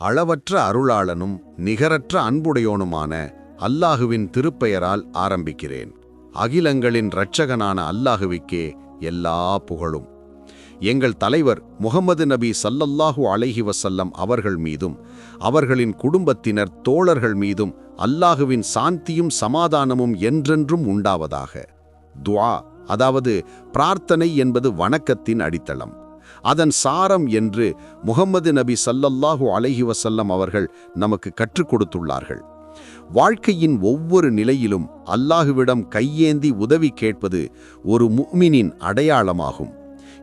அளவற்ற அருளாளனும் நிகரற்ற அன்புடையோனுமான அல்லாஹுவின் திருப்பெயரால் ஆரம்பிக்கிறேன். அகிலங்களின் இரட்சகனான அல்லாஹுவிக்கே எல்லா புகழும். எங்கள் தலைவர் முகமது நபி சல்லல்லாஹு அலைஹி வசல்லம் அவர்கள் மீதும் அவர்களின் குடும்பத்தினர் தோழர்கள் மீதும் அல்லாஹுவின் சாந்தியும் சமாதானமும் என்றென்றும் உண்டாவதாக. துவா அதாவது பிரார்த்தனை என்பது வணக்கத்தின் அடித்தளம். அதன் சாரம் என்று முகம்மது நபி சல்லல்லாஹு அலஹி வசல்லம் அவர்கள் நமக்கு கற்றுக் கொடுத்துள்ளார்கள். வாழ்க்கையின் ஒவ்வொரு நிலையிலும் அல்லாஹுவிடம் கையேந்தி உதவி கேட்பது ஒரு முக்மினின் அடையாளமாகும்.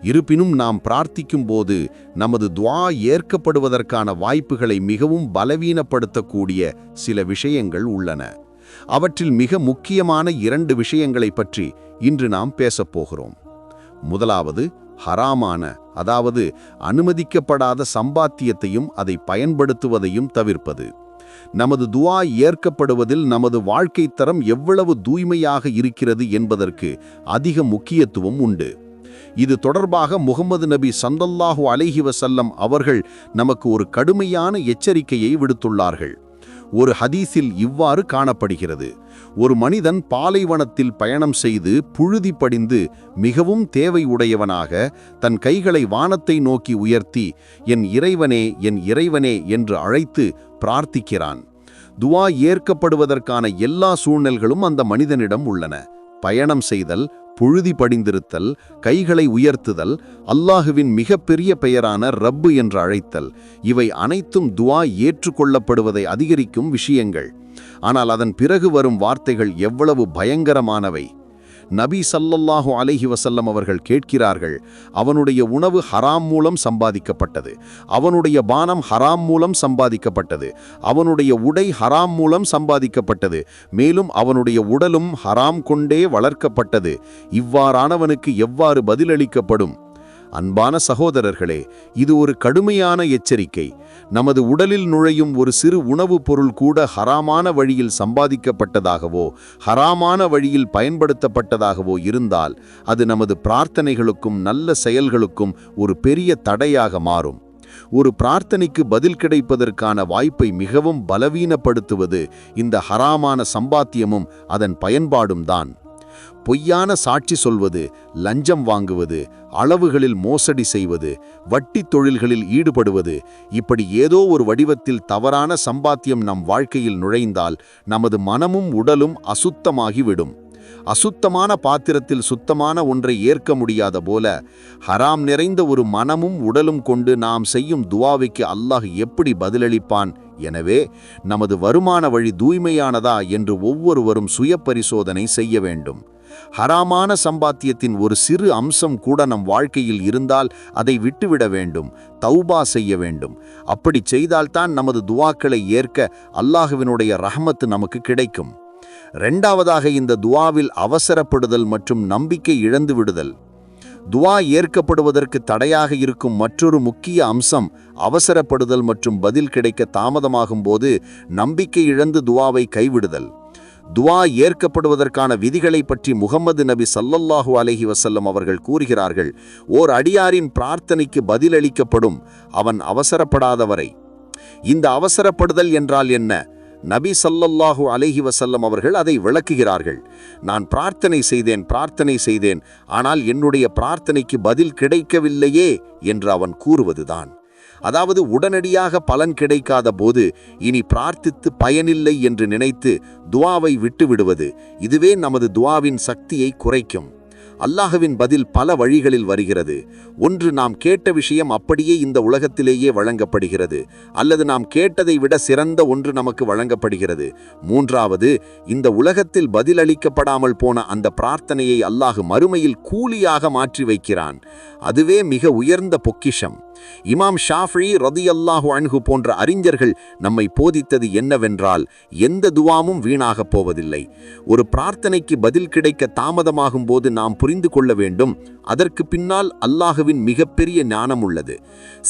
இருப்பினும் நாம் பிரார்த்திக்கும் போது நமது துவா ஏற்கப்படுவதற்கான வாய்ப்புகளை மிகவும் பலவீனப்படுத்தக்கூடிய சில விஷயங்கள் உள்ளன. அவற்றில் மிக முக்கியமான இரண்டு விஷயங்களை பற்றி இன்று நாம் பேசப்போகிறோம் முதலாவது ஹராமான அதாவது அனுமதிக்கப்படாத சம்பாத்தியத்தையும் அதை பயன்படுத்துவதையும் தவிர்ப்பது. நமது துவா ஏற்கப்படுவதில் நமது வாழ்க்கை தரம் எவ்வளவு தூய்மையாக இருக்கிறது என்பதற்கு அதிக முக்கியத்துவம் உண்டு. இது தொடர்பாக முகமது நபி சந்தல்லாஹு அலைஹி வசல்லம் அவர்கள் நமக்கு ஒரு கடுமையான எச்சரிக்கையை விடுத்துள்ளார்கள். ஒரு ஹதீஸில் இவ்வாறு காணப்படுகிறது. ஒரு மனிதன் பாலைவனத்தில் பயணம் செய்து புழுதி படிந்து மிகவும் தேவை உடையவனாக தன் கைகளை வானத்தை நோக்கி உயர்த்தி என் இறைவனே என் இறைவனே என்று அழைத்து பிரார்த்திக்கிறான். துவா ஏற்கப்படுவதற்கான எல்லா சூழ்நிலைகளும் அந்த மனிதனிடம் உள்ளன. பயணம் செய்தல் புழுதி படிந்திருத்தல் கைகளை உயர்த்துதல் அல்லாஹுவின் மிகப்பெரிய பெயரான ரப்பு என்று அழைத்தல். இவை அனைத்தும் துவா ஏற்றுக்கொள்ளப்படுவதை அதிகரிக்கும் விஷயங்கள். ஆனால் அதன் பிறகு வரும் வார்த்தைகள் எவ்வளவு பயங்கரமானவை. நபி சல்லல்லாஹு அலைஹி வசல்லம் அவர்கள் கேட்கிறார்கள் அவனுடைய உணவு ஹராம் மூலம் சம்பாதிக்கப்பட்டது. அவனுடைய பானம் ஹராம் மூலம் சம்பாதிக்கப்பட்டது. அவனுடைய உடை ஹராம் மூலம் சம்பாதிக்கப்பட்டது. மேலும் அவனுடைய உடலும் ஹராம் கொண்டே வளர்க்கப்பட்டது. இவ்வாறானவனுக்கு எவ்வாறு பதிலளிக்கப்படும்? அன்பான சகோதரர்களே இது ஒரு கடுமையான எச்சரிக்கை. நமது உடலில் நுழையும் ஒரு சிறு உணவுப் பொருள் கூட ஹராமான வழியில் சம்பாதிக்கப்பட்டதாகவோ ஹராமான வழியில் பயன்படுத்தப்பட்டதாகவோ இருந்தால் அது நமது பிரார்த்தனைகளுக்கும் நல்ல செயல்களுக்கும் ஒரு பெரிய தடையாக மாறும். ஒரு பிரார்த்தனைக்கு பதில் கிடைப்பதற்கான வாய்ப்பை மிகவும் பலவீனப்படுத்துவது இந்த ஹராமான சம்பாத்தியமும் அதன் பயன்பாடும் தான். பொய்யான சாட்சி சொல்வது லஞ்சம் வாங்குவது அளவுகளில் மோசடி செய்வது வட்டி தொழில்களில் ஈடுபடுவது இப்படி ஏதோ ஒரு வடிவத்தில் தவறான சம்பாத்தியம் நம் வாழ்க்கையில் நுழைந்தால் நமது மனமும் உடலும் அசுத்தமாகிவிடும். அசுத்தமான பாத்திரத்தில் சுத்தமான ஒன்றை ஏற்க முடியாத போல ஹராம் நிறைந்த ஒரு மனமும் உடலும் கொண்டு நாம் செய்யும் துவாவிக்கு அல்லாஹ் எப்படி பதிலளிப்பான்? எனவே நமது வருமான வழி தூய்மையானதா என்று ஒவ்வொருவரும் சுய பரிசோதனை செய்ய வேண்டும். ஹராமான சம்பாத்தியத்தின் ஒரு சிறு அம்சம் கூட நம் வாழ்க்கையில் இருந்தால் அதை விட்டுவிட வேண்டும் தௌபா செய்ய வேண்டும். அப்படி செய்தால்தான் நமது துவாக்களை ஏற்க அல்லாஹுவினுடைய ரஹமத்து நமக்கு கிடைக்கும். ரெண்டாவதாக இந்த துவாவில் அவசரப்படுதல் மற்றும் நம்பிக்கை இழந்து விடுதல். துவா ஏற்கப்படுவதற்கு தடையாக இருக்கும் மற்றொரு முக்கிய அம்சம் அவசரப்படுதல் மற்றும் பதில் கிடைக்க தாமதமாகும் போது நம்பிக்கை இழந்து துவாவை கைவிடுதல். துவா ஏற்கப்படுவதற்கான விதிகளை பற்றி முகமது நபி சல்லல்லாஹு அலஹி வசல்லம் அவர்கள் கூறுகிறார்கள் ஓர் அடியாரின் பிரார்த்தனைக்கு பதிலளிக்கப்படும் அவன் அவசரப்படாதவரை. இந்த அவசரப்படுதல் என்றால் என்ன? நபி சல்லல்லாஹு அலஹி வசல்லம் அவர்கள் அதை விளக்குகிறார்கள். நான் பிரார்த்தனை செய்தேன் பிரார்த்தனை செய்தேன். ஆனால் என்னுடைய பிரார்த்தனைக்கு பதில் கிடைக்கவில்லையே என்று அவன் கூறுவதுதான். அதாவது உடனடியாக பலன் கிடைக்காத போது இனி பிரார்த்தித்து பயனில்லை என்று நினைத்து துவாவை விட்டுவிடுவது இதுவே நமது துவாவின் சக்தியை குறைக்கும். அல்லாஹுவின் பதில் பல வழிகளில் வருகிறது. ஒன்று நாம் கேட்ட விஷயம் அப்படியே இந்த உலகத்திலேயே வழங்கப்படுகிறது. அல்லது நாம் கேட்டதை விட சிறந்த ஒன்று நமக்கு வழங்கப்படுகிறது. மூன்றாவது இந்த உலகத்தில் பதிலளிக்கப்படாமல் போன அந்த பிரார்த்தனையை அல்லாஹு மறுமையில் கூலியாக மாற்றி வைக்கிறான். அதுவே மிக உயர்ந்த பொக்கிஷம். இமாம் ஷாஃபி ரதி அல்லாஹு அன்ஹு போன்ற அறிஞர்கள் நம்மை போதித்தது என்னவென்றால் எந்த துவாமும் வீணாகப் போவதில்லை. ஒரு பிரார்த்தனைக்கு பதில் கிடைக்க தாமதமாகும் போது நாம் புரிந்து கொள்ள வேண்டும். அதற்கு பின்னால் அல்லாஹுவின் மிகப்பெரிய ஞானம் உள்ளது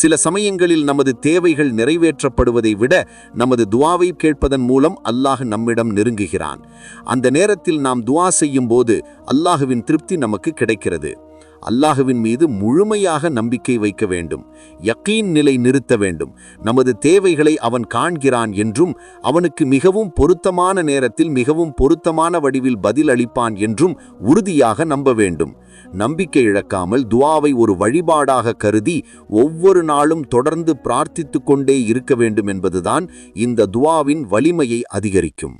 சில சமயங்களில் நமது தேவைகள் நிறைவேற்றப்படுவதை விட நமது துவாவை கேட்பதன் மூலம் அல்லாஹ் நம்மிடம் நெருங்குகிறான். அந்த நேரத்தில் நாம் துவா செய்யும் போது அல்லாஹுவின் திருப்தி நமக்கு கிடைக்கிறது. அல்லாஹுவின் மீது முழுமையாக நம்பிக்கை வைக்க வேண்டும். யக்கீன் நிலை நிறுத்த வேண்டும். நமது தேவைகளை அவன் காண்கிறான் என்றும் அவனுக்கு மிகவும் பொருத்தமான நேரத்தில் மிகவும் பொருத்தமான வடிவில் பதில் அளிப்பான் என்றும் உறுதியாக நம்ப வேண்டும். நம்பிக்கை இழக்காமல் துவாவை ஒரு வழிபாடாக கருதி ஒவ்வொரு நாளும் தொடர்ந்து பிரார்த்தித்து கொண்டே இருக்க வேண்டும் என்பதுதான் இந்த துவாவின் வலிமையை அதிகரிக்கும்.